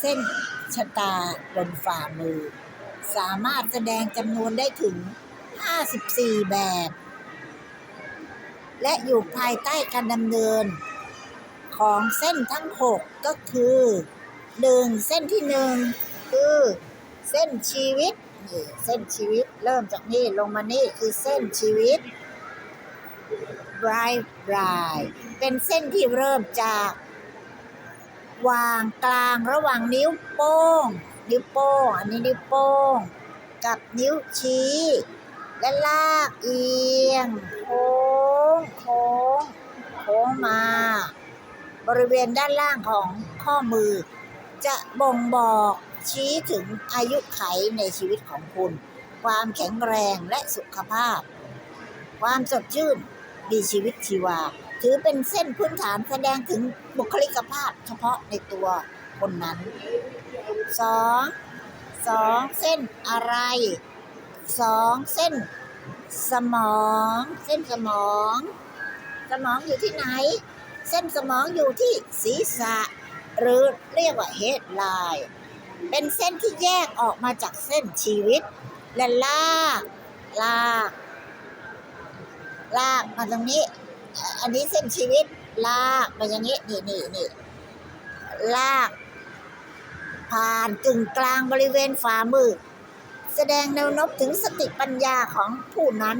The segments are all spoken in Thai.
เส้นชะตาบนฝ่ามือ สามารถแสดงจำนวนได้ถึง 54 แบบ และอยู่ภายใต้การดำเนิน ของเส้นทั้ง 6 ก็คือหนึ่งเส้นที่หนึ่งคือเส้นชีวิตนี่เส้นชีวิตเริ่มจากนี่ลงมานี่คือเส้นชีวิต bright bright เป็นเส้นที่เริ่มจาก วางกลางระหว่างนิ้วโป้ง นิ้วโป้ง อันนี้นิ้วโป้ง กับนิ้วชี้ และลากเอียงโค้งโค้งโค้งมา บริเวณด้านล่างของข้อมือ จะบ่งบอกชี้ถึงอายุไขในชีวิตของคุณ ความแข็งแรงและสุขภาพ ความสดชื่นมีชีวิตชีวา ถือเป็นเส้นพื้นฐานแสดงถึงบุคลิกภาพเฉพาะในตัวคนนั้นสองสองเส้นอะไรสองเส้น สมอง เส้นสมอง สมองอยู่ที่ไหน เส้นสมองอยู่ที่ศีรษะ หรือเรียกว่าเฮดไลน์เป็นเส้นที่แยกออกมาจากเส้นชีวิต และลากลากลากมาตรงนี้ อันนี้เส้นชีวิตลากมาอย่างนี้นี่นี่นี่ลาก ผ่านกึ่งกลางบริเวณฝ่ามือ แสดงแนวนบถึงสติปัญญาของผู้นั้น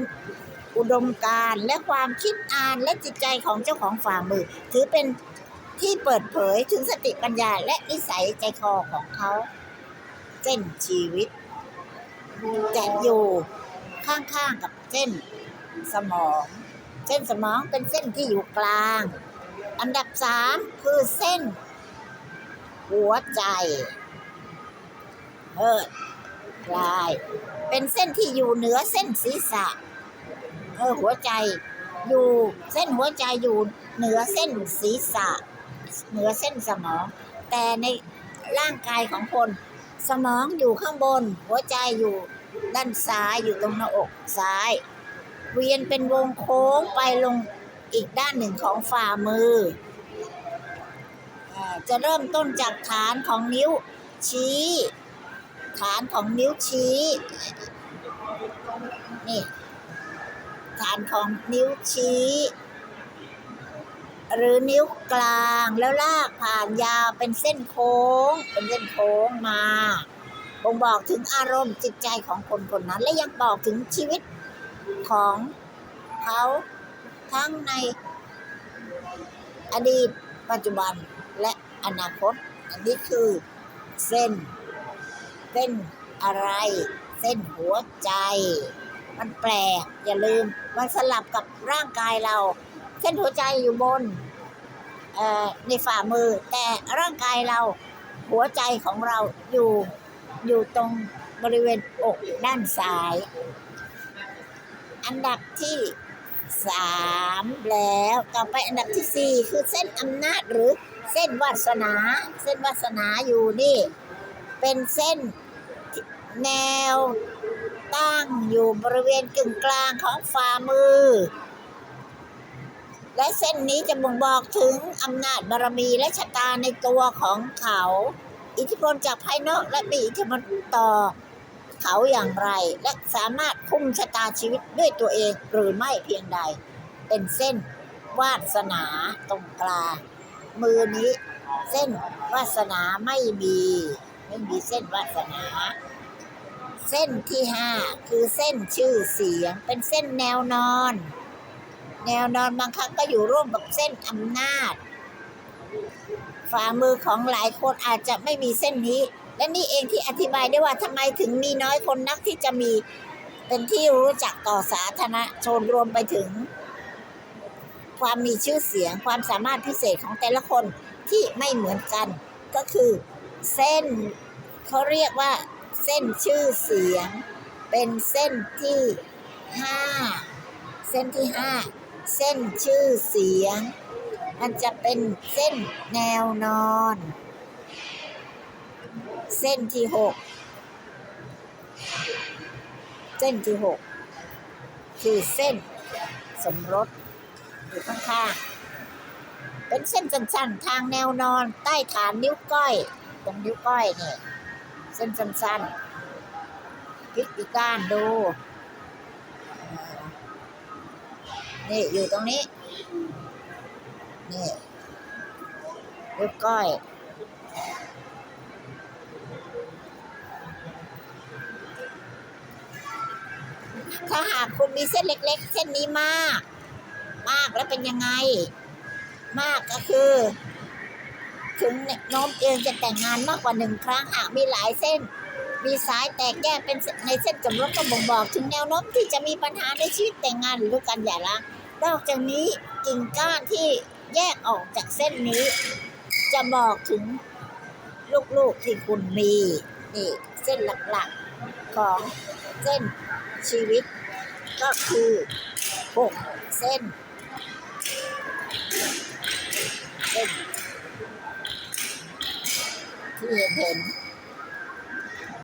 อุดมการและความคิดอ่านและจิตใจของเจ้าของฝ่ามือ ถือเป็นที่เปิดเผยถึงสติปัญญาและนิสัยใจคอของเขาเส้นชีวิตจะอยู่ข้างๆกับเส้นสมอง ส้นสมองเป็นเส้นที่อยู่กลาง อันดับสามคือเส้น หัวใจเอิดปลาย เป็นเส้นที่อยู่เหนือเส้นศีรษะเออหัวใจอยู่เส้นหัวใจอยู่เหนือเส้นศีรษะ เหนือเส้นสมอง แต่ในร่างกายของคน สมองอยู่ข้างบน หัวใจอยู่ด้านซ้ายอยู่ตรงหน้าอกซ้าย เวียนเป็นวงโค้งไปลงอีกด้านหนึ่งของฝ่ามือ จะเริ่มต้นจากฐานของนิ้วชี้ ฐานของนิ้วชี้นี่ฐานของนิ้วชี้ หรือนิ้วกลางแล้วลากผ่านยาวเป็นเส้นโค้ง เป็นเส้นโค้งมาบ่งบอกถึงอารมณ์จิตใจของคนคนนั้น และยังบอกถึงชีวิต ของเขาทั้งในอดีตปัจจุบันและอนาคต อันนี้คือเส้น เส้นอะไร เส้นหัวใจ มันแปลก อย่าลืม มันสลับกับร่างกายเรา เส้นหัวใจอยู่บนในฝ่ามือ แต่ร่างกายเราหัวใจของเราอยู่อยู่ตรงบริเวณอกด้านซ้าย อันดับที่สามแล้วต่อไปอันดับที่สี่คือเส้นอำนาจหรือเส้นวาสนา เส้นวาสนาอยู่นี่ เป็นเส้นแนวตั้งอยู่บริเวณกึ่งกลางของฝ่ามือ และเส้นนี้จะบ่งบอกถึงอำนาจบารมีและชะตาในตัวของเขา อิทธิพลจากภายนอกและมีอิทธิพลต่อ เขาอย่างไร และสามารถคุมชะตาชีวิตด้วยตัวเองหรือไม่เพียงใด เป็นเส้นวาสนาตรงกลางมือนี้ เส้นวาสนาไม่มี ไม่มีเส้นวาสนา เส้นที่ห้าคือเส้นชื่อเสียง เป็นเส้นแนวนอน แนวนอนบางครั้งก็อยู่ร่วมกับเส้นอำนาจ ฝ่ามือของหลายคนอาจจะไม่มีเส้นนี้ และนี่เองที่อธิบายได้ว่าทำไมถึงมีน้อยคนนักที่จะมีเป็นที่รู้จักต่อสาธารณชนรวมไปถึง ความมีชื่อเสียงความสามารถพิเศษของแต่ละคนที่ไม่เหมือนกัน ก็คือเส้นเขาเรียกว่าเส้นชื่อเสียง เป็นเส้นที่ห้าเส้นที่ห้าเส้นชื่อเสียง มันจะเป็นเส้นแนวนอน เส้นที่หกเส้นที่หกคือเส้นสมรสอยู่ข้างๆเป็นเส้นสั้นๆ ทางแนวนอนใต้ฐานนิ้วก้อย ตรงนิ้วก้อยนี่เส้นสั้นๆพลิกอีกด้านดู นี่อยู่ตรงนี้ นี่นิ้วก้อย ถ้าหากคุณมีเส้นเล็ก ๆ เส้นนี้มาก มากแล้วเป็นยังไง มากก็คือ ถึงโน้มเอียงจะแต่งงานมากกว่าหนึ่งครั้งหากมีหลายเส้น มีสายแตกแยกเป็นในเส้นสมรสก็บ่งบอก ถึงแนวโน้มที่จะมีปัญหาในชีวิตแต่งงานหรือการหย่าร้างนอกจากนี้กิ่งก้านที่แยกออกจากเส้นนี้ จะบอกถึงลูกๆที่คุณมี นี่ เส้นหลักๆ ของเส้นชีวิต ก็คือ6เส้น เส้น ที่เห็นเห็น